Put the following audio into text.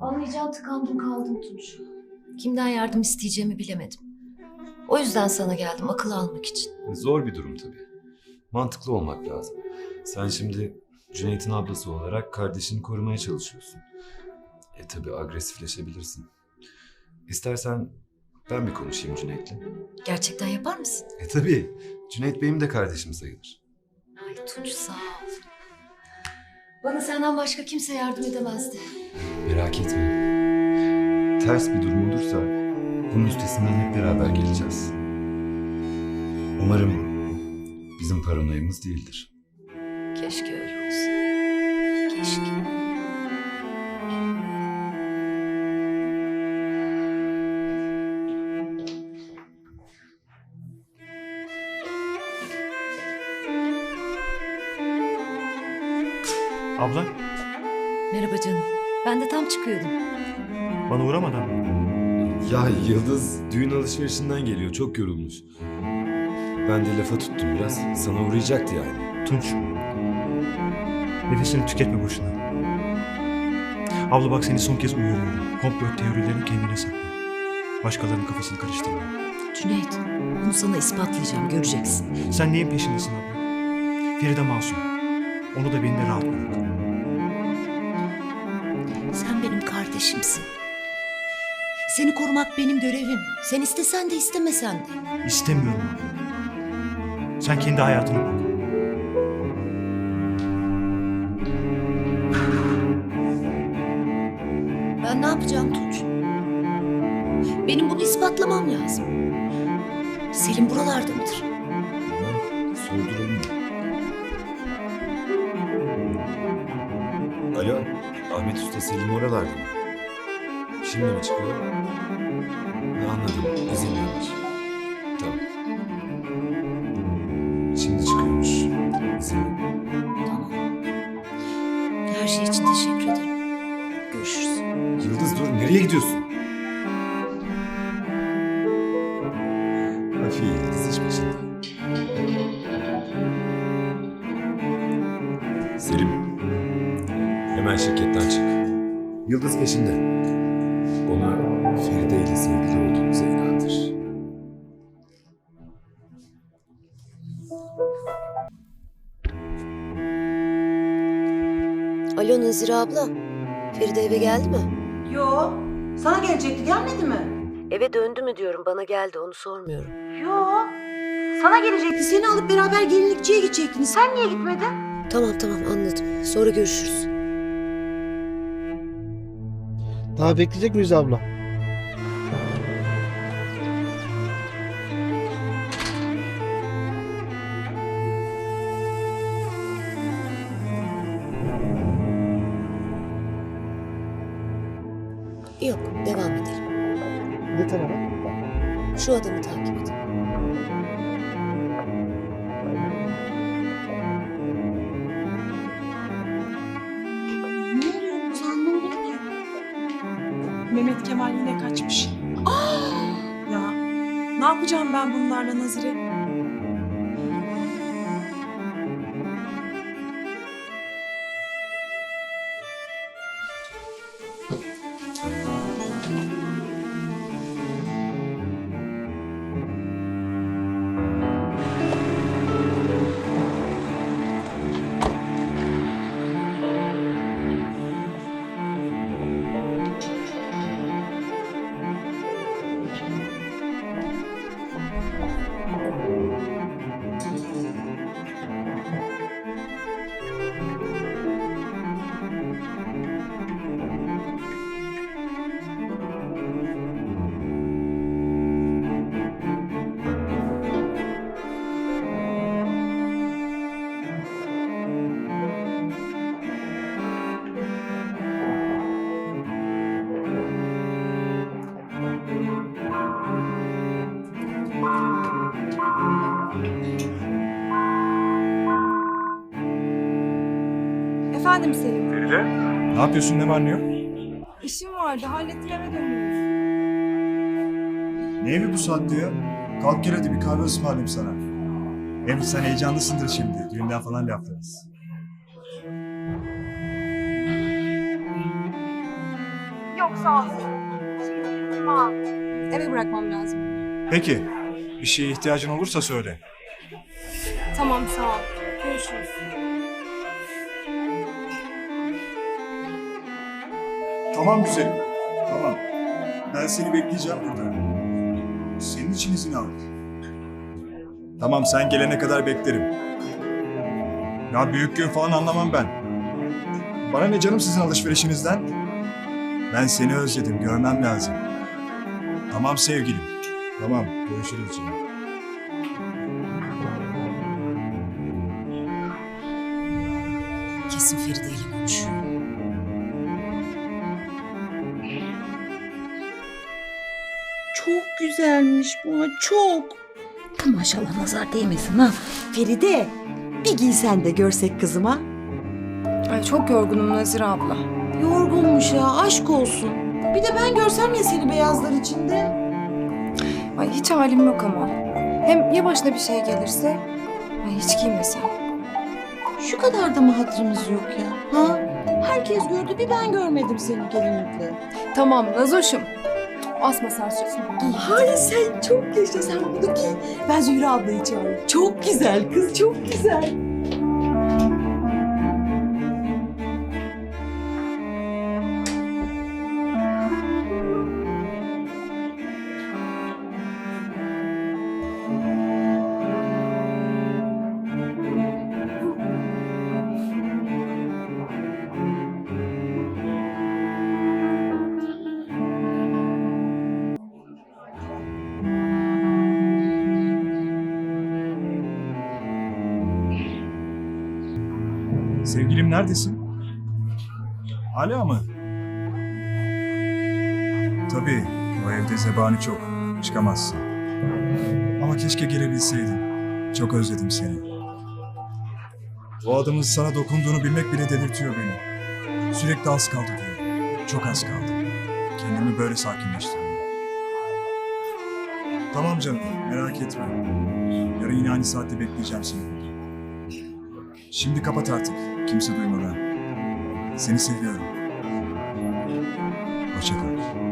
Anlayacağın tıkandım kaldım Tunç. Kimden yardım isteyeceğimi bilemedim. O yüzden sana geldim akıl almak için. Zor bir durum tabii. Mantıklı olmak lazım. Sen şimdi Cüneyt'in ablası olarak kardeşini korumaya çalışıyorsun. E tabii agresifleşebilirsin. İstersen ben bir konuşayım Cüneyt'le. Gerçekten yapar mısın? E tabii. Cüneyt benim de kardeşim sayılır. Ay Tunç sağ ol. Bana senden başka kimse yardım edemezdi. Merak etme. Ters bir durum olursa bunun üstesinden hep beraber geleceğiz. Umarım bizim paranoyamız değildir. Keşke öyle olsa. Keşke. Abla, Merhaba canım. Ben de tam çıkıyordum. bana uğramadan mı? Ya Yıldız düğün alışverişinden geliyor. Çok yorulmuş. Ben de lafa tuttum biraz. Sana uğrayacaktı yani. Tunç. Nefesini tüketme boşuna. Abla bak seni son kez uyarıyorum. Komplo teorilerini kendine sakla. Başkalarının kafasını karıştırma. Cüneyt, bunu sana ispatlayacağım. Göreceksin. Sen neyin peşindesin abla? Feride masum. Onu da benimle rahat bırak. Sen benim kardeşimsin. Seni korumak benim görevim. Sen istesen de istemesen de. İstemiyorum abla. Sen kendi hayatına bak. Ben ne yapacağım Tunç? Benim bunu ispatlamam lazım. Selim buralarda mıdır? Tamam. Soğuduralım. Alo. Ahmet Usta Selim oralarda mı? Şimdi mi çıkıyor? Ne anladım. İzin vermiş. Tamam. Şimdi çıkıyormuş. İzin Tamam. Her şey için teşekkür ederim. Görüşürüz. Yıldız dur. Nereye gidiyorsun? Afiye Yıldız iş başında. Hemen şirketten çık. Yıldız peşinde. Ona Feride ile sevgili olduğumuza inandır. Alo Nazire abla. Feride eve geldi mi? Yo. Sana gelecekti gelmedi mi? Eve döndü mü diyorum. Bana geldi onu sormuyorum. Yo. Sana gelecekti. Seni alıp beraber gelinlikçiye gidecektiniz. Sen niye gitmedin? Tamam tamam anladım. Sonra görüşürüz. Daha bekleyecek miyiz abla? Yok devam edelim. Ne tarafa? Şu adamı takip edin. Mehmet Kemal yine kaçmış. Ya ne yapacağım ben bunlarla Nazire? Efendim Selim. Ne yapıyorsun ne var ne yok? İşim vardı hallettim eve dönüyoruz. Ne evi bu saatte ya? Kalk gel hadi bir kahve ısmarlayayım sana. Hem sen heyecanlısındır şimdi. Düğünden falan laflarız. çok sağ ol. Tamam. Eve bırakmam lazım. Peki. Bir şeye ihtiyacın olursa söyle. Tamam sağ ol. Görüşürüz. Tamam güzelim. Tamam. Ben seni bekleyeceğim burada. Senin için izin al. Tamam sen gelene kadar beklerim. Ya büyük gün falan anlamam ben. Bana ne canım sizin alışverişinizden? Ben seni özledim, görmem lazım. Tamam sevgilim. Tamam, görüşürüz canım. Kesin Feride Çok güzelmiş bu ha, çok. Maşallah nazar değmesin ha. Feride bir giysen de görsek kızıma. Ay çok yorgunum Nazire abla. Yorgunmuş ya aşk olsun. Bir de ben görsem ya seni beyazlar içinde. Ay hiç halim yok ama. Hem ya başına bir şey gelirse? Ay hiç giymesem. Şu kadar da mı hatırımız yok ya? Ha? Herkes gördü bir ben görmedim seni gelinlikle. Tamam Nazoş'um. Asma sen sözünü. Giy. Hayır sen çok yaşa sen bunu giy. Ben Zühre ablayı çağırayım. Çok güzel kız çok güzel. Sevgilim neredesin? Hala mı? Tabii, bu evde zebani çok. Çıkamazsın. Ama keşke gelebilseydin. Çok özledim seni. O adamın sana dokunduğunu bilmek bile delirtiyor beni. Sürekli az kaldı diyor. Çok az kaldı. Kendimi böyle sakinleştiriyorum. Tamam canım, merak etme. Yarın yine aynı saatte bekleyeceğim seni. Şimdi kapat artık. Kimse duymadan. Seni seviyorum. Hoşça kal.